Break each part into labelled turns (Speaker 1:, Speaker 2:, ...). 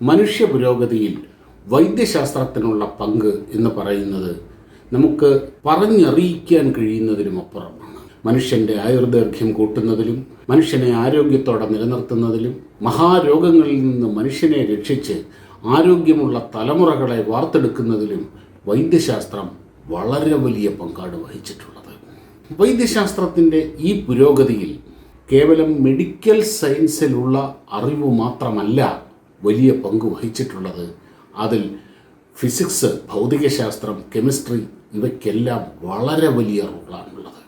Speaker 1: മനുഷ്യ പുരോഗതിയിൽ വൈദ്യശാസ്ത്രത്തിനുള്ള പങ്ക് എന്ന് പറയുന്നത് നമുക്ക് പറഞ്ഞറിയിക്കാൻ കഴിയുന്നതിനും അപ്പുറമാണ് മനുഷ്യന്റെ ആയുർദൈർഘ്യം കൂട്ടുന്നതിലും മനുഷ്യനെ ആരോഗ്യത്തോടെ നിലനിർത്തുന്നതിലും മഹാരോഗങ്ങളിൽ നിന്ന് മനുഷ്യനെ രക്ഷിച്ച് ആരോഗ്യമുള്ള തലമുറകളെ വാർത്തെടുക്കുന്നതിലും വൈദ്യശാസ്ത്രം വളരെ വലിയ പങ്കാട് വഹിച്ചിട്ടുള്ളത്. വൈദ്യശാസ്ത്രത്തിന്റെ ഈ പുരോഗതിയിൽ കേവലം മെഡിക്കൽ സയൻസിലുള്ള അറിവ് മാത്രമല്ല വലിയ പങ്ക് വഹിച്ചിട്ടുള്ളത്. അതിൽ ഫിസിക്സ് ഭൗതികശാസ്ത്രം കെമിസ്ട്രി ഇവയ്ക്കെല്ലാം വളരെ വലിയ റോളാണുള്ളത്.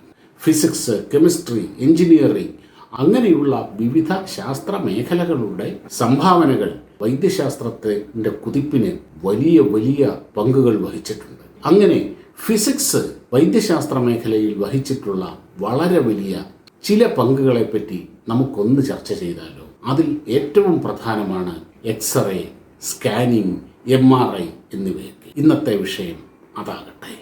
Speaker 1: ഫിസിക്സ് കെമിസ്ട്രി എഞ്ചിനീയറിംഗ് അങ്ങനെയുള്ള വിവിധ ശാസ്ത്ര മേഖലകളുടെ സംഭാവനകൾ വൈദ്യശാസ്ത്രത്തിന്റെ കുതിപ്പിന് വലിയ വലിയ പങ്കുകൾ വഹിച്ചിട്ടുണ്ട്. അങ്ങനെ ഫിസിക്സ് വൈദ്യശാസ്ത്ര മേഖലയിൽ വഹിച്ചിട്ടുള്ള വളരെ വലിയ ചില പങ്കുകളെപ്പറ്റി നമുക്കൊന്ന് ചർച്ച ചെയ്താലോ? അതിൽ ഏറ്റവും പ്രധാനമാണ് x-ray scanning M R I എന്നിവയൊക്കെ. ഇന്നത്തെ വിഷയം അതാകട്ടെ.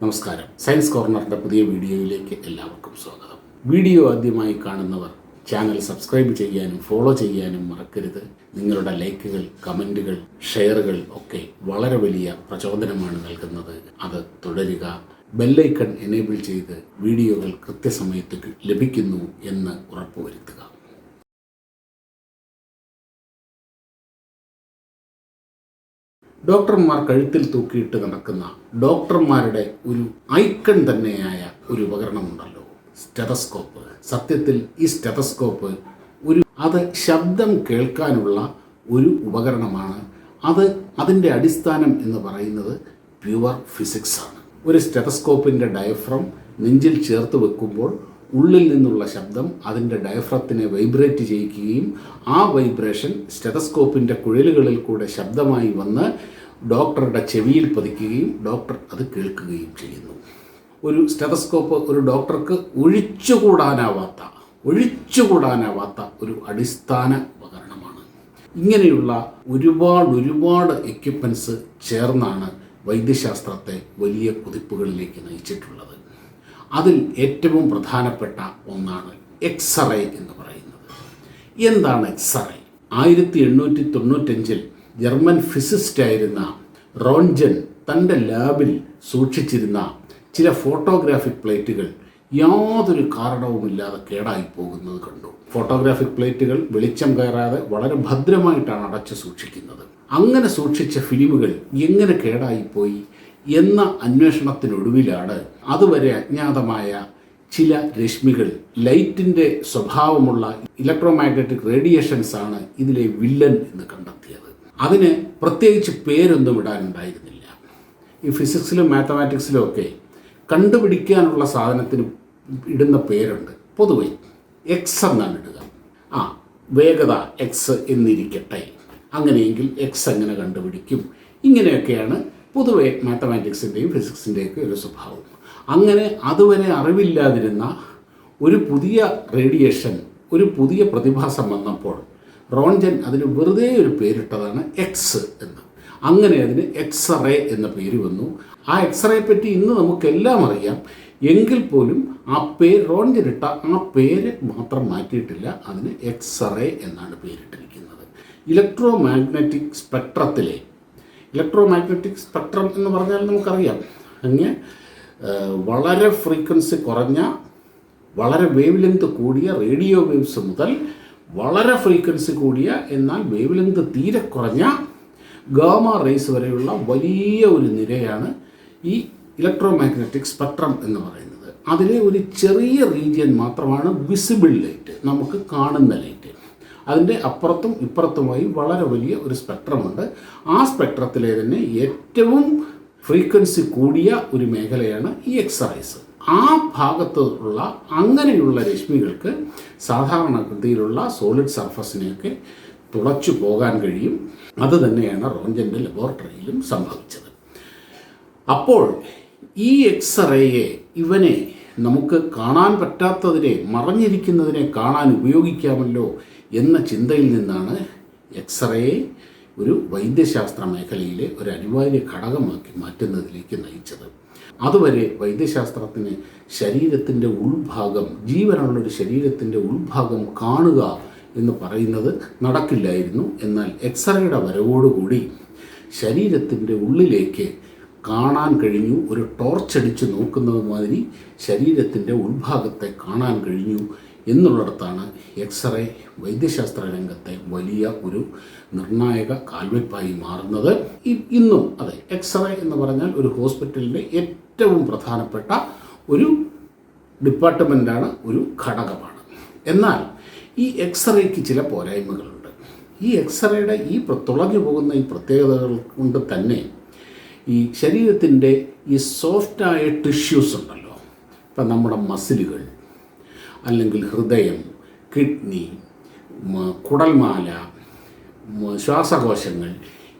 Speaker 1: നമസ്കാരം. സയൻസ് കോർണറിന്റെ പുതിയ വീഡിയോയിലേക്ക് എല്ലാവർക്കും സ്വാഗതം. വീഡിയോ ആദ്യമായി കാണുന്നവർ ചാനൽ സബ്സ്ക്രൈബ് ചെയ്യാനും ഫോളോ ചെയ്യാനും മറക്കരുത്. നിങ്ങളുടെ ലൈക്കുകൾ കമന്റുകൾ ഷെയറുകൾ ഒക്കെ വളരെ വലിയ പ്രചോദനമാണ് നൽകുന്നത്. അത് തുടരുക ബെല്ലൈക്കൺ എനേബിൾ ചെയ്ത് വീഡിയോകൾ കൃത്യസമയത്ത് ലഭിക്കുന്നു എന്ന് ഉറപ്പുവരുത്തുക. ഡോക്ടർമാർ കഴുത്തിൽ തൂക്കിയിട്ട് നടക്കുന്ന ഡോക്ടർമാരുടെ ഒരു ഐക്കൺ തന്നെയായ ഒരു ഉപകരണമുണ്ടല്ലോ. സ്റ്റെതസ്കോപ്പ്. സത്യത്തിൽ ഈ സ്റ്റെതസ്കോപ്പ് ഒരു അത് ശബ്ദം കേൾക്കാനുള്ള ഒരു ഉപകരണമാണ്. അത് അതിന്റെ അടിസ്ഥാനം എന്ന് പറയുന്നത് പ്യുവർ ഫിസിക്സാണ്. ഒരു സ്റ്റെതസ്കോപ്പിന്റെ ഡയഫ്രം നെഞ്ചിൽ ചേർത്ത് വെക്കുമ്പോൾ ഉള്ളിൽ നിന്നുള്ള ശബ്ദം അതിന്റെ ഡയഫ്രത്തിനെ വൈബ്രേറ്റ് ചെയ്യിക്കുകയും ആ വൈബ്രേഷൻ സ്റ്റെതസ്കോപ്പിന്റെ കുഴലുകളിൽ കൂടെ ശബ്ദമായി വന്ന് ഡോക്ടറുടെ ചെവിയിൽ പതിക്കുകയും ഡോക്ടർ അത് കേൾക്കുകയും ചെയ്യുന്നു. ഒരു സ്റ്റെതസ്കോപ്പ് ഒരു ഡോക്ടർക്ക് ഒഴിച്ചുകൂടാനാവാത്ത ഒഴിച്ചുകൂടാനാവാത്ത ഒരു അടിസ്ഥാന ഉപകരണമാണ്. ഇങ്ങനെയുള്ള ഒരുപാട് ഒരുപാട് എക്യുപ്മെന്റ്സ് ചേർന്നാണ് വൈദ്യശാസ്ത്രത്തെ വലിയ കുതിപ്പുകളിലേക്ക് നയിച്ചിട്ടുള്ളത്. അതിൽ ഏറ്റവും പ്രധാനപ്പെട്ട ഒന്നാണ് എക്സറേ എന്ന് പറയുന്നത്. എന്താണ് എക്സറേ ആയിരത്തി എണ്ണൂറ്റി തൊണ്ണൂറ്റഞ്ചിൽ ജർമ്മൻ ഫിസിസ്റ്റായിരുന്ന റോൺജൻ തന്റെ ലാബിൽ സൂക്ഷിച്ചിരുന്ന ചില ഫോട്ടോഗ്രാഫിക് പ്ലേറ്റുകൾ യാതൊരു കാരണവുമില്ലാതെ കേടായി പോകുന്നത് കണ്ടു. ഫോട്ടോഗ്രാഫിക് പ്ലേറ്റുകൾ വെളിച്ചം കയറാതെ വളരെ ഭദ്രമായിട്ടാണ് അടച്ചു സൂക്ഷിക്കുന്നത്. അങ്ങനെ സൂക്ഷിച്ച ഫിലിമുകൾ എങ്ങനെ കേടായിപ്പോയി എന്ന അന്വേഷണത്തിനൊടുവിലാണ് അതുവരെ അജ്ഞാതമായ ചില രശ്മികൾ ലൈറ്റിന്റെ സ്വഭാവമുള്ള ഇലക്ട്രോമാഗ്നറ്റിക് റേഡിയേഷൻസ് ആണ് ഇതിലെ വില്ലൻ എന്ന് കണ്ടെത്തിയത്. അതിന് പ്രത്യേകിച്ച് പേരൊന്നും ഇടാനുണ്ടായിരുന്നില്ല. ഈ ഫിസിക്സിലും മാത്തമാറ്റിക്സിലും ഒക്കെ കണ്ടുപിടിക്കാനുള്ള സാധനത്തിന് ഇടുന്ന പേരുണ്ട്. പൊതുവെ എക്സ് എന്നാണ് ഇടുക. ആ വേഗത എക്സ് എന്നിരിക്കട്ടെ. അങ്ങനെയെങ്കിൽ എക്സ് എങ്ങനെ കണ്ടുപിടിക്കും? ഇങ്ങനെയൊക്കെയാണ് പൊതുവെ മാത്തമാറ്റിക്സിന്റെയും ഫിസിക്സിന്റെയൊക്കെ ഒരു സ്വഭാവം. അങ്ങനെ അതുവരെ അറിവില്ലാതിരുന്ന ഒരു പുതിയ റേഡിയേഷൻ ഒരു പുതിയ പ്രതിഭാസം വന്നപ്പോൾ റോൺജൻ അതിന് വെറുതെ ഒരു പേരിട്ടതാണ് എക്സ് എന്ന്. അങ്ങനെ അതിന് എക്സ്റേ എന്ന പേര് വന്നു. ആ എക്സ്റേയെ പറ്റി ഇന്ന് നമുക്കെല്ലാം അറിയാം. എങ്കിൽ പോലും ആ പേര് റോൺജനിട്ട ആ പേര് മാത്രം മാറ്റിയിട്ടില്ല. അതിന് എക്സ്റേ എന്നാണ് പേരിട്ടിരിക്കുന്നത്. ഇലക്ട്രോ മാഗ്നറ്റിക് സ്പെക്ട്രത്തിലെ ഇലക്ട്രോ മാഗ്നറ്റിക് സ്പെക്ട്രം എന്ന് പറഞ്ഞാൽ നമുക്കറിയാം. അങ്ങ് വളരെ ഫ്രീക്വൻസി കുറഞ്ഞ വളരെ വേവ് ലെങ്ത് കൂടിയ റേഡിയോ വേവ്സ് മുതൽ വളരെ ഫ്രീക്വൻസി കൂടിയ എന്നാൽ വേവ് ലെങ്ത് തീരെ കുറഞ്ഞ ഗാമ റേസ് വരെയുള്ള വലിയ ഒരു നിരയാണ് ഈ ഇലക്ട്രോ മാഗ്നറ്റിക് സ്പെക്ട്രം എന്ന് പറയുന്നത് അതിലെ ഒരു ചെറിയ റീജിയൻ മാത്രമാണ് വിസിബിൾ ലൈറ്റ് നമുക്ക് കാണുന്ന ലൈറ്റ്. അതിന്റെ അപ്പുറത്തും ഇപ്പുറത്തുമായി വളരെ വലിയ ഒരു സ്പെക്ട്രമുണ്ട്. ആ സ്പെക്ട്രത്തിലെ തന്നെ ഏറ്റവും ഫ്രീക്വൻസി കൂടിയ ഒരു മേഖലയാണ് ഈ എക്സറൈസ്. ആ ഭാഗത്തുള്ള അങ്ങനെയുള്ള രശ്മികൾക്ക് സാധാരണഗതിയിലുള്ള സോളിഡ് സർഫസിനെയൊക്കെ തുളച്ചു പോകാൻ കഴിയും. അത് തന്നെയാണ് റോഞ്ചന്റെ ലബോറട്ടറിയിലും സംഭവിച്ചത്. അപ്പോൾ ഈ എക്സ്റേയെ ഇവനെ നമുക്ക് കാണാൻ പറ്റാത്തതിനെ മറഞ്ഞിരിക്കുന്നതിനെ കാണാൻ ഉപയോഗിക്കാമല്ലോ എന്ന ചിന്തയിൽ നിന്നാണ് എക്സ്റേയെ ഒരു വൈദ്യശാസ്ത്ര മേഖലയിലെ ഒരു അനിവാര്യ ഘടകമാക്കി മാറ്റുന്നതിലേക്ക് നയിച്ചത്. അതുവരെ വൈദ്യശാസ്ത്രത്തിന് ശരീരത്തിന്റെ ഉൾഭാഗം ജീവനുള്ളൊരു ശരീരത്തിന്റെ ഉൾഭാഗം കാണുക എന്ന് പറയുന്നത് നടക്കില്ലായിരുന്നു. എന്നാൽ എക്സ്റേയുടെ വരവോടുകൂടി ശരീരത്തിന്റെ ഉള്ളിലേക്ക് കാണാൻ കഴിഞ്ഞു ഒരു ടോർച്ചടിച്ച് നോക്കുന്നത് മാതിരി ശരീരത്തിന്റെ ഉൾഭാഗത്തെ കാണാൻ കഴിഞ്ഞു എന്നുള്ളിടത്താണ് എക്സ്റേ വൈദ്യശാസ്ത്ര രംഗത്തെ വലിയ ഒരു നിർണായക കാൽവെപ്പായി മാറുന്നത്. ഇന്നും അതെ എക്സ്റേ എന്ന് പറഞ്ഞാൽ ഒരു ഹോസ്പിറ്റലിന്റെ ഏറ്റവും പ്രധാനപ്പെട്ട ഒരു ഡിപ്പാർട്ട്മെന്റാണ് ഒരു ഘടകമാണ്. എന്നാൽ ഈ എക്സ്റേക്ക് ചില പോരായ്മകളുണ്ട്. ഈ എക്സ്റേയുടെ ഈ തുളഞ്ഞു പോകുന്ന ഈ പ്രത്യേകതകൾ കൊണ്ട് തന്നെ ഈ ശരീരത്തിന്റെ ഈ സോഫ്റ്റായ ടിഷ്യൂസ് ഉണ്ടല്ലോ. ഇപ്പം നമ്മുടെ മസിലുകൾ അല്ലെങ്കിൽ ഹൃദയം കിഡ്നി കുടൽമാല ശ്വാസകോശങ്ങൾ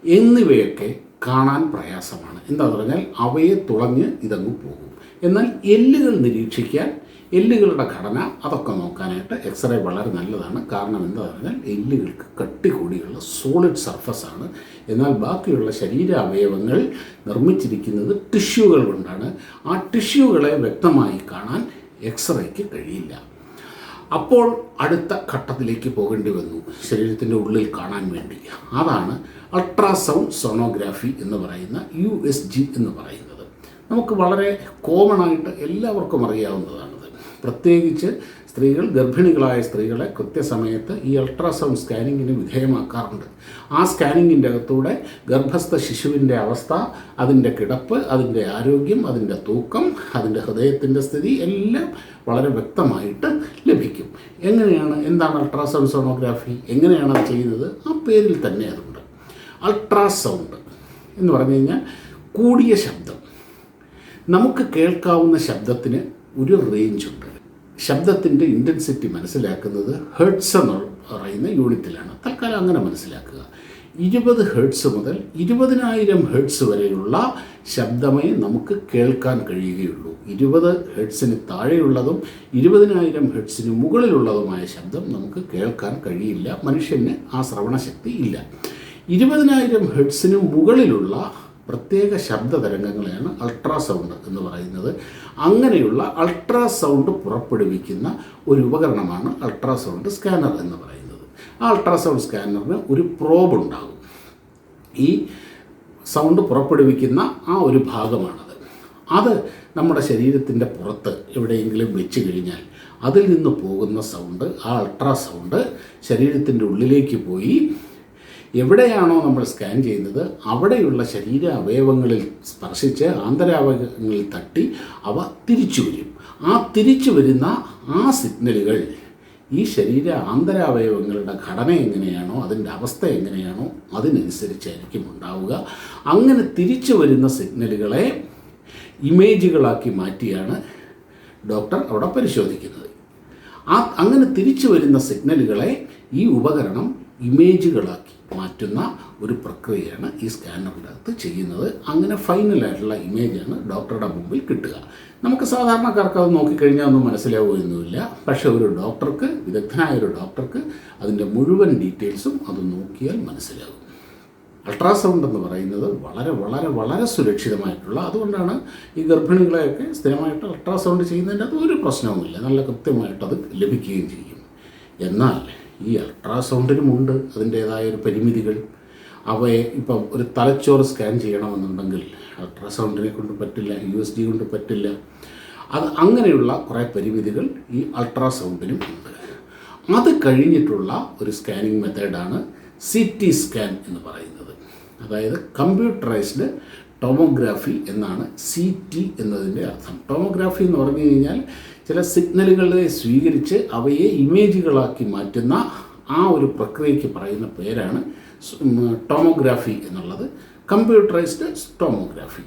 Speaker 1: എന്നിവയൊക്കെ കാണാൻ പ്രയാസമാണ്. എന്താ പറഞ്ഞാൽ അവയെ തുളഞ്ഞ് ഇതങ്ങ് പോകും. എന്നാൽ എല്ലുകൾ നിരീക്ഷിക്കാൻ എല്ലുകളുടെ ഘടന അതൊക്കെ നോക്കാനായിട്ട് എക്സ്റേ വളരെ നല്ലതാണ്. കാരണം എന്താ പറഞ്ഞാൽ എല്ലുകൾക്ക് കട്ടി കൂടിയുള്ള സോളിഡ് സർഫസാണ് എന്നാൽ ബാക്കിയുള്ള ശരീര അവയവങ്ങൾ നിർമ്മിച്ചിരിക്കുന്നത് ടിഷ്യൂകൾ കൊണ്ടാണ്. ആ ടിഷ്യൂകളെ വ്യക്തമായി കാണാൻ എക്സ്റേക്ക് കഴിയില്ല. അപ്പോൾ അടുത്ത ഘട്ടത്തിലേക്ക് പോകേണ്ടി വന്നു. ശരീരത്തിന്റെ ഉള്ളിൽ കാണാൻ വേണ്ടി. അതാണ് അൾട്രാസൗണ്ട് സോണോഗ്രാഫി എന്ന് പറയുന്ന യു എസ് ജി എന്ന് പറയുന്നത്. നമുക്ക് വളരെ കോമൺ ആയിട്ട് എല്ലാവർക്കും അറിയാവുന്നതാണിത് പ്രത്യേകിച്ച് സ്ത്രീകൾ ഗർഭിണികളായ സ്ത്രീകളെ കൃത്യസമയത്ത് ഈ അൾട്രാസൗണ്ട് സ്കാനിങ്ങിന് വിധേയമാക്കാറുണ്ട്. ആ സ്കാനിങ്ങിന്റെ അകത്തൂടെ ഗർഭസ്ഥ ശിശുവിന്റെ അവസ്ഥ അതിന്റെ കിടപ്പ് അതിന്റെ ആരോഗ്യം അതിന്റെ തൂക്കം അതിന്റെ ഹൃദയത്തിന്റെ സ്ഥിതി എല്ലാം വളരെ വ്യക്തമായിട്ട് ലഭിക്കും. എങ്ങനെയാണ് എന്താണ് അൾട്രാസൗണ്ട് സോണോഗ്രാഫി? എങ്ങനെയാണ് അത് ചെയ്യുന്നത്? ആ പേരിൽ തന്നെ അതുണ്ട്. അൾട്രാസൗണ്ട് എന്ന് പറഞ്ഞു കഴിഞ്ഞാൽ കൂടിയ ശബ്ദം. നമുക്ക് കേൾക്കാവുന്ന ശബ്ദത്തിന് ഒരു റേഞ്ചുണ്ട് ശബ്ദത്തിന്റെ ഇന്റൻസിറ്റി മനസ്സിലാക്കുന്നത് ഹെർട്സ് എന്ന് പറയുന്ന യൂണിറ്റിലാണ് തൽക്കാലം അങ്ങനെ മനസ്സിലാക്കുക. ഇരുപത് ഹെർട്സ് മുതൽ ഇരുപതിനായിരം ഹെർട്സ് വരെയുള്ള ശബ്ദമേ നമുക്ക് കേൾക്കാൻ കഴിയുകയുള്ളൂ. ഇരുപത് ഹെർട്സിന് താഴെയുള്ളതും ഇരുപതിനായിരം ഹെർട്സിന് മുകളിലുള്ളതുമായ ശബ്ദം നമുക്ക് കേൾക്കാൻ കഴിയില്ല. മനുഷ്യന് ആ ശ്രവണശക്തി ഇല്ല. ഇരുപതിനായിരം ഹെർട്സിന് മുകളിലുള്ള പ്രത്യേക ശബ്ദ തരംഗങ്ങളെയാണ് അൾട്രാസൗണ്ട് എന്ന് പറയുന്നത്. അങ്ങനെയുള്ള അൾട്രാസൗണ്ട് പുറപ്പെടുവിക്കുന്ന ഒരു ഉപകരണമാണ് അൾട്രാസൗണ്ട് സ്കാനർ എന്ന് പറയുന്നത്. ആ അൾട്രാസൗണ്ട് സ്കാനറിന് ഒരു പ്രോബ് ഉണ്ടാകും. ഈ സൗണ്ട് പുറപ്പെടുവിക്കുന്ന ആ ഒരു ഭാഗമാണത്. അത് നമ്മുടെ ശരീരത്തിന്റെ പുറത്ത് എവിടെയെങ്കിലും വെച്ച് കഴിഞ്ഞാൽ അതിൽ നിന്ന് പോകുന്ന സൗണ്ട് ആ അൾട്രാസൗണ്ട് ശരീരത്തിന്റെ ഉള്ളിലേക്ക് പോയി എവിടെയാണോ നമ്മൾ സ്കാൻ ചെയ്യുന്നത് അവിടെയുള്ള ശരീര അവയവങ്ങളിൽ സ്പർശിച്ച് ആന്തരാവയവങ്ങളിൽ തട്ടി അവ തിരിച്ചു വരും. ആ തിരിച്ചു വരുന്ന ആ സിഗ്നലുകൾ ഈ ശരീര ആന്തരാവയവങ്ങളുടെ ഘടന എങ്ങനെയാണോ അതിന്റെ അവസ്ഥ എങ്ങനെയാണോ അതിനനുസരിച്ചായിരിക്കും ഉണ്ടാവുക. അങ്ങനെ തിരിച്ചു വരുന്ന സിഗ്നലുകളെ ഇമേജുകളാക്കി മാറ്റിയാണ് ഡോക്ടർ അവിടെ പരിശോധിക്കുന്നത്. ആ അങ്ങനെ തിരിച്ചു വരുന്ന സിഗ്നലുകളെ ഈ ഉപകരണം ഇമേജുകളാക്കി മാറ്റുന്ന ഒരു പ്രക്രിയയാണ് ഈ സ്കാനറിന്റെ അകത്ത് ചെയ്യുന്നത്. അങ്ങനെ ഫൈനലായിട്ടുള്ള ഇമേജാണ് ഡോക്ടറുടെ മുമ്പിൽ കിട്ടുക. നമുക്ക് സാധാരണക്കാർക്ക് അത് നോക്കിക്കഴിഞ്ഞാൽ ഒന്നും മനസ്സിലാവുകയൊന്നുമില്ല. പക്ഷേ ഒരു ഡോക്ടർക്ക് വിദഗ്ധനായ ഒരു ഡോക്ടർക്ക് അതിന്റെ മുഴുവൻ ഡീറ്റെയിൽസും അത് നോക്കിയാൽ മനസ്സിലാകും. അൾട്രാസൗണ്ട് എന്ന് പറയുന്നത് വളരെ വളരെ വളരെ സുരക്ഷിതമായിട്ടുള്ള അതുകൊണ്ടാണ് ഈ ഗർഭിണികളെയൊക്കെ സ്ഥിരമായിട്ട് അൾട്രാസൗണ്ട് ചെയ്യുന്നതിന്റെ അത് ഒരു പ്രശ്നവുമില്ല. നല്ല കൃത്യമായിട്ട് അത് ലഭിക്കുകയും ചെയ്യും. എന്നാൽ ഈ അൾട്രാസൗണ്ടിനും ഉണ്ട് അതിന്റേതായ ഒരു പരിമിതികൾ. അവയെ ഇപ്പം ഒരു തലച്ചോറ് സ്കാൻ ചെയ്യണമെന്നുണ്ടെങ്കിൽ അൾട്രാസൗണ്ടിനെ കൊണ്ട് പറ്റില്ല യു എസ് ഡി കൊണ്ട് പറ്റില്ല. അത് അങ്ങനെയുള്ള കുറേ പരിമിതികൾ ഈ അൾട്രാസൗണ്ടിനും ഉണ്ട്. അത് കഴിഞ്ഞിട്ടുള്ള ഒരു സ്കാനിങ് മെത്തേഡാണ് സി ടി സ്കാൻ എന്ന് പറയുന്നത്. അതായത് കമ്പ്യൂട്ടറൈസ്ഡ് ടോമോഗ്രാഫി എന്നാണ് സി ടി എന്നതിന്റെ അർത്ഥം. ടോമോഗ്രാഫി എന്ന് പറഞ്ഞു കഴിഞ്ഞാൽ ചില സിഗ്നലുകളെ സ്വീകരിച്ച് അവയെ ഇമേജുകളാക്കി മാറ്റുന്ന ആ ഒരു പ്രക്രിയയ്ക്ക് പറയുന്ന പേരാണ് ടോമോഗ്രാഫി എന്നുള്ളത്. Computerised tomography.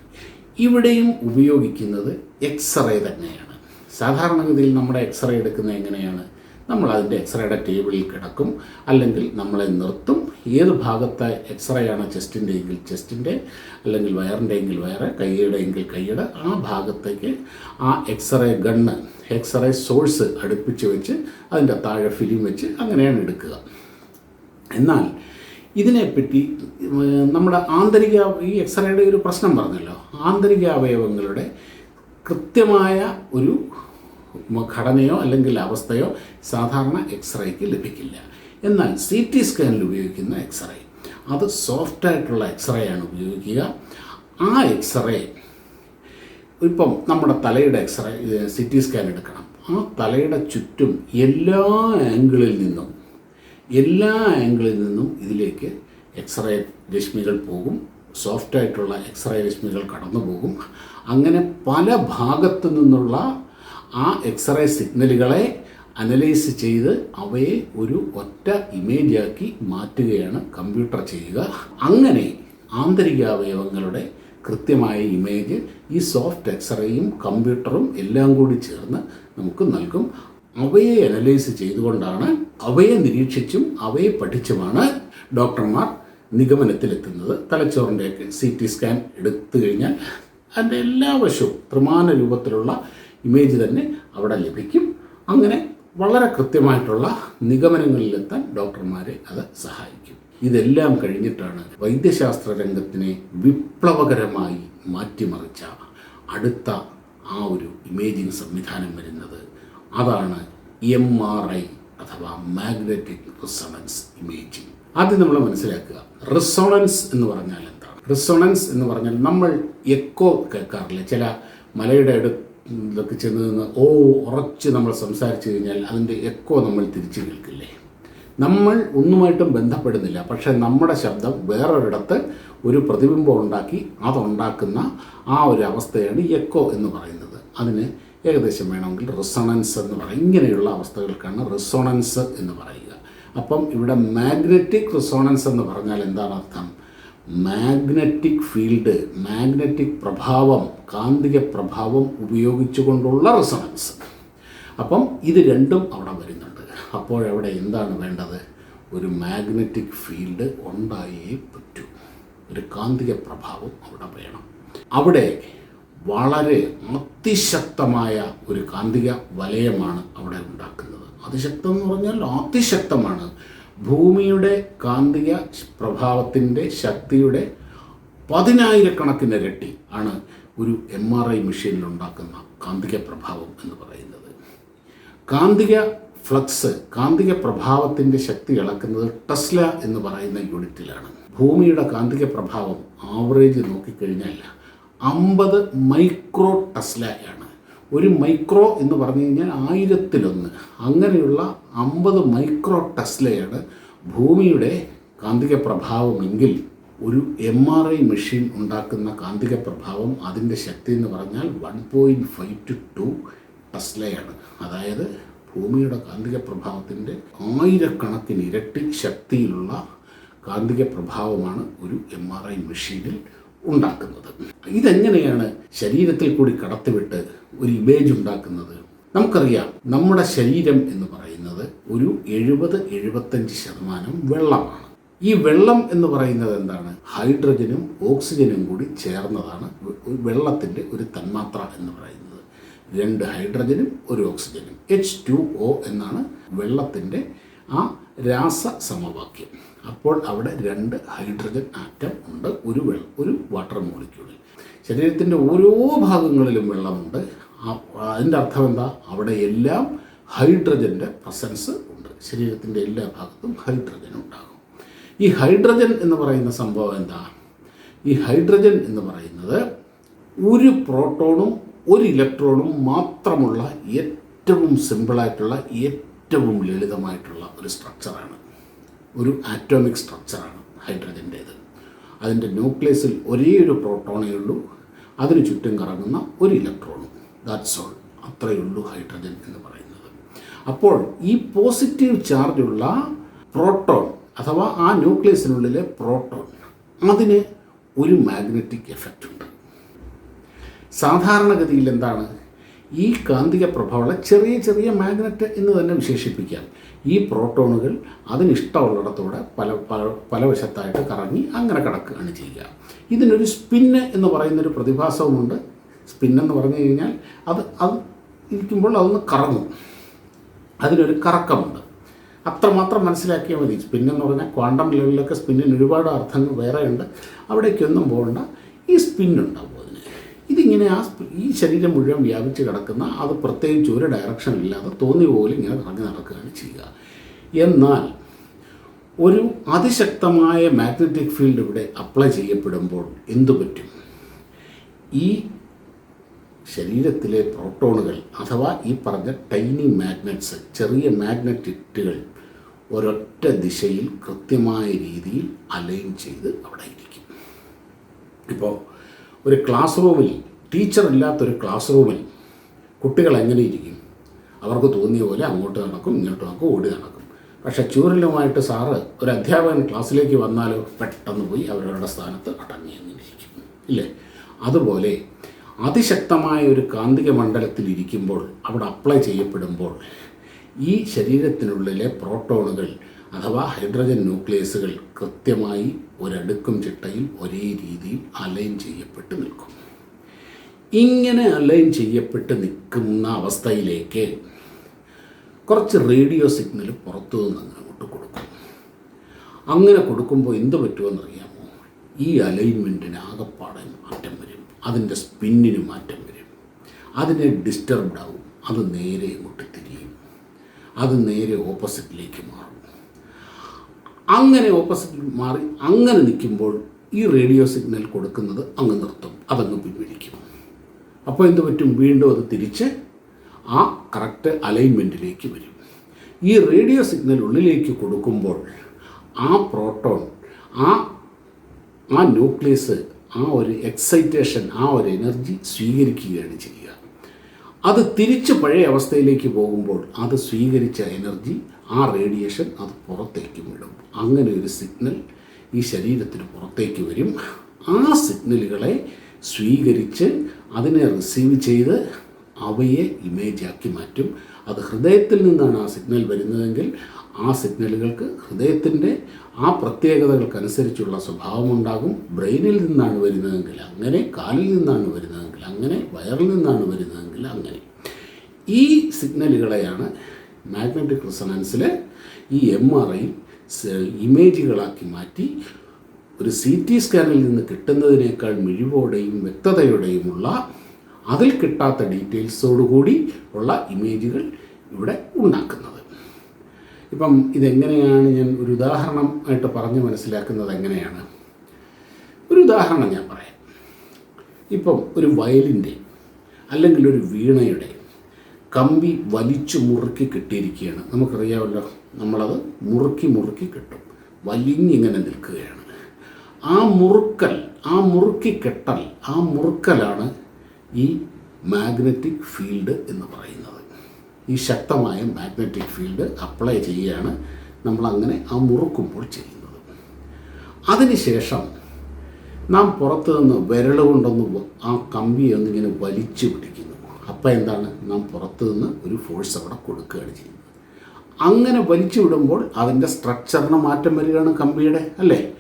Speaker 1: ഇവിടെയും ഉപയോഗിക്കുന്നത് എക്സ്റേ തന്നെയാണ്. സാധാരണഗതിയിൽ നമ്മുടെ എക്സ്റേ എടുക്കുന്നത് എങ്ങനെയാണ്? നമ്മൾ അതിന്റെ എക്സ്റേയുടെ ടേബിളിൽ കിടക്കും. അല്ലെങ്കിൽ നമ്മളെ നിർത്തും. ഏത് ഭാഗത്തെ എക്സ്റേ ആണ് ചെസ്റ്റിന്റെ എങ്കിൽ ചെസ്റ്റിന്റെ അല്ലെങ്കിൽ വയറിന്റെ എങ്കിൽ വയറ് കൈയുടെ എങ്കിൽ കൈയുടെ ആ ഭാഗത്തേക്ക് ആ എക്സ്റേ ഗണ്ണ് എക്സ്റേ സോഴ്സ് അടുപ്പിച്ച് വെച്ച് അതിന്റെ താഴെ ഫിലിം വെച്ച് അങ്ങനെയാണ് എടുക്കുക. എന്നാൽ ഇതിനെപ്പറ്റി നമ്മുടെ ആന്തരിക ഈ എക്സ്റേയുടെ ഒരു പ്രശ്നം പറഞ്ഞല്ലോ. ആന്തരിക അവയവങ്ങളുടെ കൃത്യമായ ഒരു ഘടനയോ അല്ലെങ്കിൽ അവസ്ഥയോ സാധാരണ എക്സ്റേക്ക് ലഭിക്കില്ല. എന്നാൽ സി ടി സ്കാനിൽ ഉപയോഗിക്കുന്ന എക്സ്റേ. അത് സോഫ്റ്റ് ആയിട്ടുള്ള എക്സ്റേ ആണ് ഉപയോഗിക്കുക. ആ എക്സ്റേ ഇപ്പം നമ്മുടെ തലയുടെ എക്സ്റേ സി ടി സ്കാൻ എടുക്കണം. ആ തലയുടെ ചുറ്റും എല്ലാ ആംഗിളിൽ നിന്നും എല്ലാ ആംഗിളിൽ നിന്നും ഇതിലേക്ക് എക്സ്റേ രശ്മികൾ പോകും. സോഫ്റ്റ് ആയിട്ടുള്ള എക്സ്റേ രശ്മികൾ കടന്നു പോകും അങ്ങനെ പല ഭാഗത്തു നിന്നുള്ള ആ എക്സ്റേ സിഗ്നലുകളെ അനലൈസ് ചെയ്ത് അവയെ ഒരു ഒറ്റ ഇമേജാക്കി മാറ്റുകയാണ് കമ്പ്യൂട്ടർ ചെയ്യുക. അങ്ങനെ ആന്തരിക അവയവങ്ങളുടെ കൃത്യമായ ഇമേജ് ഈ സോഫ്റ്റ് എക്സ്റേയും കമ്പ്യൂട്ടറും എല്ലാം കൂടി ചേർന്ന് നമുക്ക് നൽകും. അവയെ അനലൈസ് ചെയ്തുകൊണ്ടാണ് അവയെ നിരീക്ഷിച്ചും അവയെ പഠിച്ചുമാണ് ഡോക്ടർമാർ നിഗമനത്തിലെത്തുന്നത്. തലച്ചോറിന്റെയൊക്കെ സി ടി സ്കാൻ എടുത്തു കഴിഞ്ഞാൽ അതിന്റെ എല്ലാ വശവും ത്രിമാന രൂപത്തിലുള്ള ഇമേജ് തന്നെ അവിടെ ലഭിക്കും. അങ്ങനെ വളരെ കൃത്യമായിട്ടുള്ള നിഗമനങ്ങളിലെത്താൻ ഡോക്ടർമാരെ അത് സഹായിക്കും. ഇതെല്ലാം കഴിഞ്ഞിട്ടാണ് വൈദ്യശാസ്ത്ര രംഗത്തിനെ വിപ്ലവകരമായി മാറ്റിമറിച്ച അടുത്ത ആ ഒരു ഇമേജിംഗ് സംവിധാനം വരുന്നത്. അതാണ് എം ആർ ഐ അഥവാ മാഗ്നറ്റിക് റിസണൻസ് ഇമേജിംഗ്. ആദ്യം നമ്മൾ മനസ്സിലാക്കുക റിസോണൻസ് എന്ന് പറഞ്ഞാൽ എന്താണ്? റിസോണൻസ് എന്ന് പറഞ്ഞാൽ നമ്മൾ എക്കോ കേൾക്കാറില്ല? ചില മലയുടെ അടുത്തൊക്കെ ചെന്ന് നിന്ന് ഓ ഉറച്ച് നമ്മൾ സംസാരിച്ചു കഴിഞ്ഞാൽ അതിന്റെ എക്കോ നമ്മൾ തിരിച്ചു കേൾക്കില്ലേ? നമ്മൾ ഒന്നുമായിട്ടും ബന്ധപ്പെടുന്നില്ല. പക്ഷേ നമ്മുടെ ശബ്ദം വേറൊരിടത്ത് ഒരു പ്രതിബിംബം ഉണ്ടാക്കി അതുണ്ടാക്കുന്ന ആ ഒരു അവസ്ഥയാണ് എക്കോ എന്ന് പറയുന്നത്. അതിന് ഏകദേശം വേണമെങ്കിൽ റിസണൻസ് എന്ന് പറയും. ഇങ്ങനെയുള്ള അവസ്ഥകൾക്കാണ് റിസോണൻസ് എന്ന് പറയുക. അപ്പം ഇവിടെ മാഗ്നറ്റിക് റിസോണൻസ് എന്ന് പറഞ്ഞാൽ എന്താണ് അർത്ഥം? മാഗ്നറ്റിക് ഫീൽഡ് മാഗ്നറ്റിക് പ്രഭാവം കാന്തിക പ്രഭാവം ഉപയോഗിച്ചുകൊണ്ടുള്ള റിസണൻസ്. അപ്പം ഇത് രണ്ടും അവിടെ വരുന്നുണ്ട്. അപ്പോഴവിടെ എന്താണ് വേണ്ടത്? ഒരു മാഗ്നറ്റിക് ഫീൽഡ് ഉണ്ടായേ പറ്റൂ. ഒരു കാന്തിക പ്രഭാവം അവിടെ വേണം. അവിടെ വളരെ അതിശക്തമായ ഒരു കാന്തിക വലയമാണ് അവിടെ ഉണ്ടാക്കുന്നത്. അതിശക്തം എന്ന് പറഞ്ഞാൽ അതിശക്തമാണ്. ഭൂമിയുടെ കാന്തിക പ്രഭാവത്തിന്റെ ശക്തിയുടെ പതിനായിരക്കണക്കിന് ഇരട്ടി ആണ് ഒരു എം ആർ ഐ മെഷീനിൽ ഉണ്ടാക്കുന്ന കാന്തിക പ്രഭാവം എന്ന് പറയുന്നത്. കാന്തിക ഫ്ലക്സ് കാന്തിക പ്രഭാവത്തിന്റെ ശക്തി അളക്കുന്നത് ടെസ്ല എന്ന് പറയുന്ന യൂണിറ്റിലാണ്. ഭൂമിയുടെ കാന്തിക പ്രഭാവം ആവറേജ് നോക്കിക്കഴിഞ്ഞാൽ അമ്പത് മൈക്രോ ടെസ്ലയാണ് ഒരു മൈക്രോ എന്ന് പറഞ്ഞു കഴിഞ്ഞാൽ ആയിരത്തിലൊന്ന്. അങ്ങനെയുള്ള അമ്പത് മൈക്രോ ടെസ്ലയാണ് ഭൂമിയുടെ കാന്തിക പ്രഭാവമെങ്കിൽ ഒരു എം ആർ ഐ മെഷീൻ ഉണ്ടാക്കുന്ന കാന്തിക പ്രഭാവം അതിന്റെ ശക്തി എന്ന് പറഞ്ഞാൽ one point five to two ടെസ്ലയാണ്. അതായത് ഭൂമിയുടെ കാന്തിക പ്രഭാവത്തിന്റെ ആയിരക്കണക്കിന് ഇരട്ടി ശക്തിയിലുള്ള കാന്തിക പ്രഭാവമാണ് ഒരു എം ആർ ഐ മെഷീനിൽ ഉണ്ടാക്കുന്നത്. ഇതെങ്ങനെയാണ് ശരീരത്തിൽ കൂടി കടത്തിവിട്ട് ഒരു ഇമേജ് ഉണ്ടാക്കുന്നത്? നമുക്കറിയാം നമ്മുടെ ശരീരം എന്ന് പറയുന്നത് ഒരു എഴുപത് എഴുപത്തഞ്ച് ശതമാനം വെള്ളമാണ്. ഈ വെള്ളം എന്ന് പറയുന്നത് എന്താണ്? ഹൈഡ്രജനും ഓക്സിജനും കൂടി ചേർന്നതാണ് വെള്ളത്തിന്റെ ഒരു തന്മാത്ര എന്ന് പറയുന്നത്. രണ്ട് ഹൈഡ്രജനും ഒരു ഓക്സിജനും. എച്ച് ടു ഒ എന്നാണ് വെള്ളത്തിന്റെ ആ രാസ സമവാക്യം. അപ്പോൾ അവിടെ രണ്ട് ഹൈഡ്രജൻ ആറ്റം ഉണ്ട് ഒരു വെള്ളം ഒരു വാട്ടർ മോളിക്യൂളിൽ. ശരീരത്തിന്റെ ഓരോ ഭാഗങ്ങളിലും വെള്ളമുണ്ട്. അതിന്റെ അർത്ഥം എന്താ? അവിടെ എല്ലാം ഹൈഡ്രജന്റെ പ്രസൻസ് ഉണ്ട്. ശരീരത്തിന്റെ എല്ലാ ഭാഗത്തും ഹൈഡ്രജൻ ഉണ്ടാകും. ഈ ഹൈഡ്രജൻ എന്ന് പറയുന്ന സംഭവം എന്താ? ഈ ഹൈഡ്രജൻ എന്ന് പറയുന്നത് ഒരു പ്രോട്ടോണും ഒരു ഇലക്ട്രോണും മാത്രമുള്ള ഏറ്റവും സിമ്പിളായിട്ടുള്ള ഏറ്റവും ലളിതമായിട്ടുള്ള ഒരു സ്ട്രക്ചറാണ്. ഒരു ആറ്റോമിക് സ്ട്രക്ചറാണ് ഹൈഡ്രജന്റേത് അതിന്റെ ന്യൂക്ലിയസിൽ ഒരേ ഒരു പ്രോട്ടോണേ ഉള്ളൂ. അതിന് ചുറ്റും കറങ്ങുന്ന ഒരു ഇലക്ട്രോണും ദാറ്റ്സ് ഓൾ അത്രയേ ഉള്ളൂ ഹൈഡ്രജൻ എന്ന് പറയുന്നത്. അപ്പോൾ ഈ പോസിറ്റീവ് ചാർജുള്ള പ്രോട്ടോൺ അഥവാ ആ ന്യൂക്ലിയസിനുള്ളിലെ പ്രോട്ടോൺ അതിന് ഒരു മാഗ്നറ്റിക് എഫക്റ്റ് ഉണ്ട്. സാധാരണഗതിയിൽ എന്താണ് ഈ കാന്തിക പ്രഭാവമുള്ള ചെറിയ ചെറിയ മാഗ്നറ്റ് എന്ന് തന്നെ വിശേഷിപ്പിക്കാം. ഈ പ്രോട്ടോണുകൾ അതിനിഷ്ടമുള്ളിടത്തൂടെ പല പല പല വശത്തായിട്ട് കറങ്ങി അങ്ങനെ കിടക്കുകയാണ് ചെയ്യുക. ഇതിനൊരു സ്പിന്ന് എന്ന് പറയുന്നൊരു പ്രതിഭാസവുമുണ്ട്. സ്പിന്നെന്ന് പറഞ്ഞു കഴിഞ്ഞാൽ അത് അത് ഇരിക്കുമ്പോൾ അതൊന്ന് കറങ്ങും. അതിനൊരു കറക്കമുണ്ട്. അത്രമാത്രം മനസ്സിലാക്കിയാൽ മതി. സ്പിന്നെന്ന് പറഞ്ഞാൽ ക്വാണ്ടം ലെവലിലൊക്കെ സ്പിന്നിന് ഒരുപാട് അർത്ഥങ്ങൾ വേറെയുണ്ട്. അവിടേക്കൊന്നും പോകേണ്ട. ഈ സ്പിന്നുണ്ടാവും ഇതിങ്ങനെ ആ ഈ ശരീരം മുഴുവൻ വ്യാപിച്ച് കിടക്കുന്ന അത് പ്രത്യേകിച്ച് ഒരു ഡയറക്ഷൻ ഇല്ലാതെ തോന്നി പോലെ ഇങ്ങനെ കറങ്ങി നടക്കുകയാണ് ചെയ്യുക. എന്നാൽ ഒരു അതിശക്തമായ മാഗ്നറ്റിക് ഫീൽഡ് ഇവിടെ അപ്ലൈ ചെയ്യപ്പെടുമ്പോൾ എന്തു പറ്റും? ഈ ശരീരത്തിലെ പ്രോട്ടോണുകൾ അഥവാ ഈ പറഞ്ഞ ടൈനി മാഗ്നറ്റ്സ് ചെറിയ മാഗ്നറ്റിറ്റുകൾ ഒരൊറ്റ ദിശയിൽ കൃത്യമായ രീതിയിൽ അലൈൻ ചെയ്ത് അവിടെ ഇരിക്കും. ഇപ്പോൾ ഒരു ക്ലാസ് റൂമിൽ ടീച്ചർ ഇല്ലാത്തൊരു ക്ലാസ് റൂമിൽ കുട്ടികൾ എങ്ങനെ ഇരിക്കും? അവർക്ക് തോന്നിയ പോലെ അങ്ങോട്ട് നടക്കും ഇങ്ങോട്ട് നടക്കും ഓടി നടക്കും. പക്ഷെ ചൂരലുമായിട്ട് സാറ് ഒരു അധ്യാപകൻ ക്ലാസ്സിലേക്ക് വന്നാൽ പെട്ടെന്ന് പോയി അവരവരുടെ സ്ഥാനത്ത് അടങ്ങി എന്നിരിക്കും ഇല്ലേ? അതുപോലെ അതിശക്തമായ ഒരു കാന്തിക മണ്ഡലത്തിൽ ഇരിക്കുമ്പോൾ അവിടെ അപ്ലൈ ചെയ്യപ്പെടുമ്പോൾ ഈ ശരീരത്തിനുള്ളിലെ പ്രോട്ടോണുകൾ അഥവാ ഹൈഡ്രജൻ ന്യൂക്ലിയസുകൾ കൃത്യമായി ഒരടുക്കും ചിട്ടയിൽ ഒരേ രീതിയിൽ അലൈൻ ചെയ്യപ്പെട്ട് നിൽക്കും. ഇങ്ങനെ അലൈൻ ചെയ്യപ്പെട്ട് നിൽക്കുന്ന അവസ്ഥയിലേക്ക് കുറച്ച് റേഡിയോ സിഗ്നൽ പുറത്തു നിന്ന് അങ്ങോട്ട് കൊടുക്കും. അങ്ങനെ കൊടുക്കുമ്പോൾ എന്ത് പറ്റുമെന്നറിയാമോ? ഈ അലൈൻമെന്റിന് ആകപ്പാടെ മാറ്റം വരും. അതിന്റെ സ്പിന്നിന് മാറ്റം വരും. അതിനെ ഡിസ്റ്റർബ്ഡ് ആവും. അത് നേരെ ഇങ്ങോട്ട് തിരിയും. അത് നേരെ ഓപ്പോസിറ്റിലേക്ക് മാറും. അങ്ങനെ ഓപ്പോസിറ്റിൽ മാറി അങ്ങനെ നിൽക്കുമ്പോൾ ഈ റേഡിയോ സിഗ്നൽ കൊടുക്കുന്നത് അങ്ങ് നിർത്തും അതങ്ങ് പിൻവലിക്കും. അപ്പോൾ എന്ത് പറ്റും? വീണ്ടും അത് തിരിച്ച് ആ കറക്റ്റ് അലൈൻമെന്റിലേക്ക് വരും. ഈ റേഡിയോ സിഗ്നൽ ഉള്ളിലേക്ക് കൊടുക്കുമ്പോൾ ആ പ്രോട്ടോൺ ആ ആ ന്യൂക്ലിയസ് ആ ഒരു എക്സൈറ്റേഷൻ ആ ഒരു എനർജി സ്വീകരിക്കുകയാണ് ചെയ്യുക. അത് തിരിച്ച് പഴയ അവസ്ഥയിലേക്ക് പോകുമ്പോൾ അത് സ്വീകരിച്ച എനർജി ആ റേഡിയേഷൻ അത് പുറത്തേക്ക് വിടും. അങ്ങനെ ഒരു സിഗ്നൽ ഈ ശരീരത്തിന് പുറത്തേക്ക് വരും. ആ സിഗ്നലുകളെ സ്വീകരിച്ച് അതിനെ റിസീവ് ചെയ്ത് അവയെ ഇമേജാക്കി മാറ്റും. അത് ഹൃദയത്തിൽ നിന്നാണ് ആ സിഗ്നൽ വരുന്നതെങ്കിൽ ആ സിഗ്നലുകൾക്ക് ഹൃദയത്തിന്റെ ആ പ്രത്യേകതകൾക്കനുസരിച്ചുള്ള സ്വഭാവമുണ്ടാകും. ബ്രെയിനിൽ നിന്നാണ് വരുന്നതെങ്കിൽ അങ്ങനെ കാലിൽ നിന്നാണ് വരുന്നതെങ്കിൽ അങ്ങനെ വയറിൽ നിന്നാണ് വരുന്നതെങ്കിൽ അങ്ങനെ. ഈ സിഗ്നലുകളെയാണ് മാഗ്നറ്റിക് റിസണൻസിൽ ഈ എം ആർ ഐ ഇമേജുകളാക്കി മാറ്റി ഒരു സി ടി സ്കാനിൽ നിന്ന് കിട്ടുന്നതിനേക്കാൾ മിഴിവോടെയും വ്യക്തതയോടെയുമുള്ള അതിൽ കിട്ടാത്ത ഡീറ്റെയിൽസോടുകൂടി ഉള്ള ഇമേജുകൾ ഇവിടെ ഉണ്ടാക്കുന്നത്. ഇപ്പം ഇതെങ്ങനെയാണ് ഞാൻ ഒരു ഉദാഹരണം ആയിട്ട് പറഞ്ഞ് മനസ്സിലാക്കുന്നത് എങ്ങനെയാണ്? ഒരു ഉദാഹരണം ഞാൻ പറയാം. ഇപ്പം ഒരു വയലിന്റെ അല്ലെങ്കിൽ ഒരു വീണയുടെ കമ്പി വലിച്ചു മുറുക്കി കിട്ടിയിരിക്കുകയാണ്. നമുക്കറിയാമല്ലോ നമ്മളത് മുറുക്കി മുറുക്കി കിട്ടും. വലിഞ്ഞിങ്ങനെ നിൽക്കുകയാണ്. ആ മുറുക്കൽ ആ മുറുക്കി കെട്ടൽ ആ മുറുക്കലാണ് ഈ മാഗ്നറ്റിക് ഫീൽഡ് എന്ന് പറയുന്നത്. ഈ ശക്തമായ മാഗ്നറ്റിക് ഫീൽഡ് അപ്ലൈ ചെയ്യുകയാണ് നമ്മളങ്ങനെ ആ മുറുക്കുമ്പോൾ ചെയ്യുന്നത്. അതിനുശേഷം നാം പുറത്തു നിന്ന് വിരൽ കൊണ്ടൊന്ന് ആ കമ്പി ഒന്നിങ്ങനെ വലിച്ചു പിടിക്കുന്നു അപ്പം എന്താണ്? നാം പുറത്ത് നിന്ന് ഒരു ഫോഴ്സ് അവിടെ കൊടുക്കുകയാണ് ചെയ്യുന്നത്. അങ്ങനെ വലിച്ചു വിടുമ്പോൾ അതിന്റെ സ്ട്രക്ചറിന് മാറ്റം വരികയാണ് കമ്പിയുടെ അല്ലേ?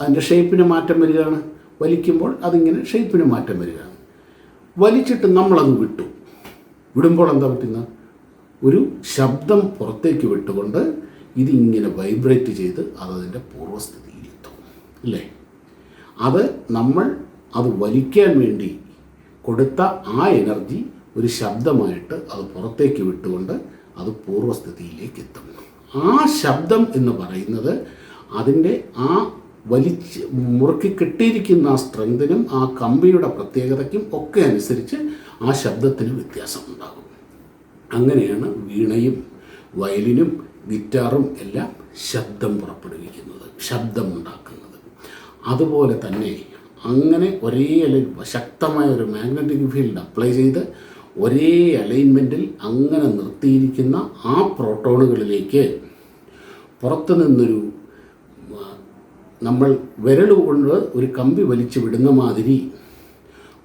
Speaker 1: അതിന്റെ ഷേപ്പിന് മാറ്റം വരികയാണ്. വലിക്കുമ്പോൾ അതിങ്ങനെ ഷേപ്പിന് മാറ്റം വരികയാണ്. വലിച്ചിട്ട് നമ്മളത് വിട്ടു. വിടുമ്പോൾ എന്താ പറ്റുന്ന ഒരു ശബ്ദം പുറത്തേക്ക് വിട്ടുകൊണ്ട് ഇതിങ്ങനെ വൈബ്രേറ്റ് ചെയ്ത് അതതിന്റെ പൂർവസ്ഥിതിയിലെത്തും അല്ലേ? അത് നമ്മൾ അത് വലിക്കാൻ വേണ്ടി കൊടുത്ത ആ എനർജി ഒരു ശബ്ദമായിട്ട് അത് പുറത്തേക്ക് വിട്ടുകൊണ്ട് അത് പൂർവസ്ഥിതിയിലേക്ക് എത്തും ആ ശബ്ദം എന്ന് പറയുന്നത് അതിന്റെ ആ വലിച്ച് മുറുക്കി കെട്ടിയിരിക്കുന്ന ആ സ്ട്രെങ്തിനും ആ കമ്പിയുടെ പ്രത്യേകതയ്ക്കും ഒക്കെ അനുസരിച്ച് ആ ശബ്ദത്തിന് വ്യത്യാസമുണ്ടാകും അങ്ങനെയാണ് വീണയും വയലിനും ഗിറ്റാറും എല്ലാം ശബ്ദം പുറപ്പെടുവിക്കുന്നത് ശബ്ദമുണ്ടാക്കുന്നത് അതുപോലെ തന്നെ അങ്ങനെ ഒരേ അല്ലെങ്കിൽ ശക്തമായ ഒരു മാഗ്നറ്റിക് ഫീൽഡ് അപ്ലൈ ചെയ്ത് ഒരേ അലൈൻമെന്റിൽ അങ്ങനെ നിർത്തിയിരിക്കുന്ന ആ പ്രോട്ടോണുകളിലേക്ക് പുറത്തു നിന്നൊരു നമ്മൾ വിരൽ കൊണ്ട് ഒരു കമ്പി വലിച്ചു വിടുന്ന മാതിരി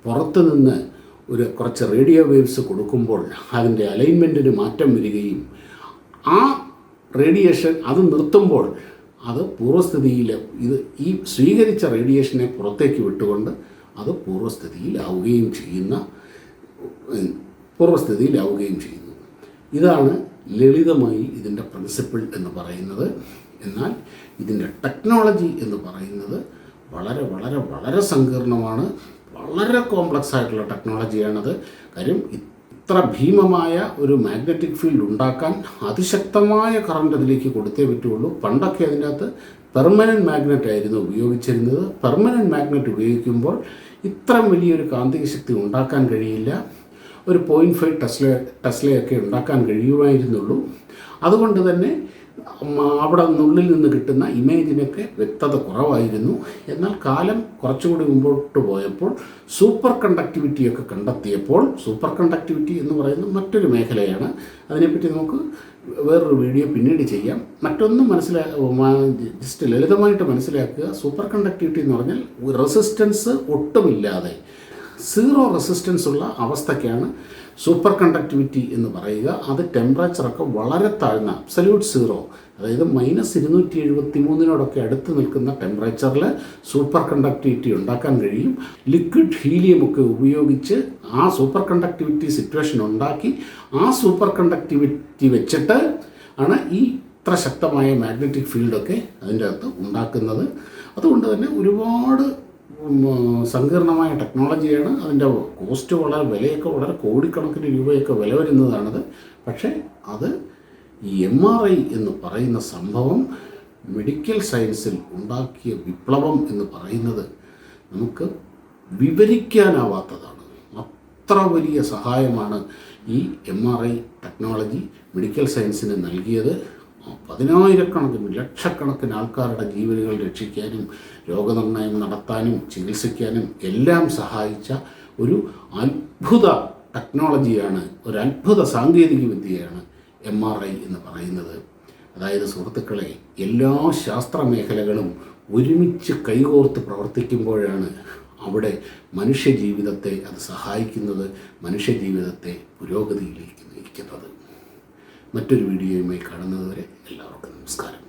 Speaker 1: പുറത്തു നിന്ന് ഒരു കുറച്ച് റേഡിയോ വേവ്സ് കൊടുക്കുമ്പോൾ അതിന്റെ അലൈൻമെന്റിന് മാറ്റം വരികയും ആ റേഡിയേഷൻ അത് നിർത്തുമ്പോൾ അത് പൂർവസ്ഥിതിയിൽ ഇത് ഈ സ്വീകരിച്ച റേഡിയേഷനെ പുറത്തേക്ക് വിട്ടുകൊണ്ട് അത് പൂർവസ്ഥിതിയിലാവുകയും ചെയ്യുന്ന പൂർവസ്ഥിതിയിലാവുകയും ചെയ്യുന്നു. ഇതാണ് ലളിതമായി ഇതിന്റെ പ്രിൻസിപ്പിൾ എന്ന് പറയുന്നത്. എന്നാൽ ഇതിന്റെ ടെക്നോളജി എന്ന് പറയുന്നത് വളരെ വളരെ വളരെ സങ്കീർണമാണ്. വളരെ കോംപ്ലക്സ് ആയിട്ടുള്ള ടെക്നോളജിയാണത് കാര്യം ഇത്ര ഭീമമായ ഒരു മാഗ്നറ്റിക് ഫീൽഡ് ഉണ്ടാക്കാൻ അതിശക്തമായ കറണ്ട് അതിലേക്ക് കൊടുത്തേ പറ്റുള്ളൂ. പണ്ടൊക്കെ അതിന്റെ അകത്ത് പെർമനന്റ് മാഗ്നറ്റ് ആയിരുന്നു ഉപയോഗിച്ചിരുന്നത്. പെർമനന്റ് മാഗ്നറ്റ് ഉപയോഗിക്കുമ്പോൾ ഇത്രയും വലിയൊരു കാന്തിക ശക്തി ഉണ്ടാക്കാൻ കഴിയില്ല. ഒരു പോയിന്റ് ഫൈവ് ടെസ്ല ടെസ്ലയൊക്കെ ഉണ്ടാക്കാൻ കഴിയുമായിരുന്നുള്ളൂ. അതുകൊണ്ട് തന്നെ അവിടെ നിന്നുള്ളിൽ നിന്ന് കിട്ടുന്ന ഇമേജിനൊക്കെ വ്യക്തത കുറവായിരുന്നു. എന്നാൽ കാലം കുറച്ചുകൂടി മുമ്പോട്ട് പോയപ്പോൾ സൂപ്പർ കണ്ടക്ടിവിറ്റിയൊക്കെ കണ്ടെത്തിയപ്പോൾ സൂപ്പർ കണ്ടക്ടിവിറ്റി എന്ന് പറയുന്ന മറ്റൊരു മേഖലയാണ്. അതിനെപ്പറ്റി നമുക്ക് വേറൊരു വീഡിയോ പിന്നീട് ചെയ്യാം. മറ്റൊന്നും മനസ്സിലാ ജസ്റ്റ് ലളിതമായിട്ട് മനസ്സിലാക്കുക. സൂപ്പർ കണ്ടക്ടിവിറ്റി എന്ന് പറഞ്ഞാൽ റെസിസ്റ്റൻസ് ഒട്ടുമില്ലാതെ സീറോ റെസിസ്റ്റൻസ് ഉള്ള അവസ്ഥയ്ക്കാണ് സൂപ്പർ കണ്ടക്ടിവിറ്റി എന്ന് പറയുക. അത് ടെമ്പറേച്ചറൊക്കെ വളരെ താഴ്ന്ന അബ്സല്യൂട്ട് സീറോ അതായത് മൈനസ് ഇരുന്നൂറ്റി എഴുപത്തി മൂന്നിനോടൊക്കെ അടുത്ത് നിൽക്കുന്ന ടെമ്പറേച്ചറിൽ സൂപ്പർ കണ്ടക്ടിവിറ്റി ഉണ്ടാക്കാൻ കഴിയും. ലിക്വിഡ് ഹീലിയം ഒക്കെ ഉപയോഗിച്ച് ആ സൂപ്പർ കണ്ടക്ടിവിറ്റി സിറ്റുവേഷൻ ഉണ്ടാക്കി ആ സൂപ്പർ കണ്ടക്ടിവിറ്റി വെച്ചിട്ട് ആണ് ഈ ഇത്ര ശക്തമായ മാഗ്നറ്റിക് ഫീൽഡൊക്കെ അതിന്റെ അകത്ത് ഉണ്ടാക്കുന്നത്. അതുകൊണ്ട് തന്നെ ഒരുപാട് സങ്കീർണമായ ടെക്നോളജിയാണ് അതിന്റെ കോസ്റ്റ് വളരെ വിലയൊക്കെ വളരെ കോടിക്കണക്കിന് രൂപയൊക്കെ വില വരുന്നതാണത്. പക്ഷേ അത് എം ആർ ഐ എന്ന് പറയുന്ന സംഭവം മെഡിക്കൽ സയൻസിൽ ഉണ്ടാക്കിയ വിപ്ലവം എന്ന് പറയുന്നത് നമുക്ക് വിവരിക്കാനാവാത്തതാണ്. അത്ര വലിയ സഹായമാണ് ഈ M R I technology medical സയൻസിന് നൽകിയത്. പതിനായിരക്കണക്കിന് ലക്ഷക്കണക്കിന് ആൾക്കാരുടെ ജീവനുകൾ രക്ഷിക്കാനും രോഗനിർണയം നടത്താനും ചികിത്സിക്കാനും എല്ലാം സഹായിച്ച ഒരു അത്ഭുത ടെക്നോളജിയാണ് ഒരു അത്ഭുത സാങ്കേതിക വിദ്യയാണ് എം ആർ ഐ എന്ന് പറയുന്നത്. അതായത് സുഹൃത്തുക്കളെ എല്ലാ ശാസ്ത്ര മേഖലകളും ഒരുമിച്ച് കൈകോർത്ത് പ്രവർത്തിക്കുമ്പോഴാണ് അവിടെ മനുഷ്യജീവിതത്തെ അത് സഹായിക്കുന്നത് മനുഷ്യജീവിതത്തെ പുരോഗതിയിലേക്ക് നയിക്കുന്നത്. മറ്റൊരു വീഡിയോയുമായി കാണുന്നതുവരെ എല്ലാവർക്കും നമസ്കാരം.